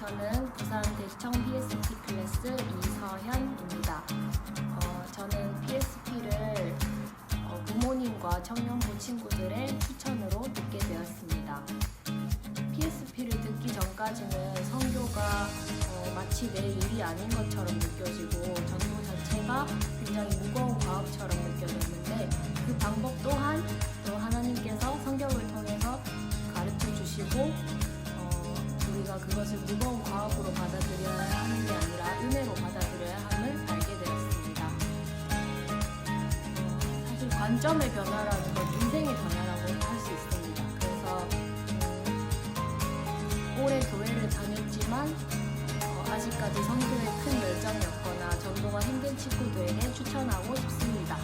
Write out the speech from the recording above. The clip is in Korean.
저는 부산 대청 PSP 클래스 이서현입니다. 어, 저는 PSP를 어, 부모님과 청년부 친구들의 추천으로 듣게 되었습니다. PSP를 듣기 전까지는 성교가 어, 마치 내 일이 아닌 것처럼 느껴지고 전도 자체가 굉장히 무거운 과업처럼 느껴졌는데 그 방법 또한 또 하나님께서 성경을 통해서 가르쳐 주시고 관점의 변화라는 건 인생의 변화라고 할 수 있습니다. 그래서 음, 오래 교회를 다녔지만 어, 아직까지 성교에 큰 열정이 없거나 전도가 힘든 친구들에게 추천하고 싶습니다.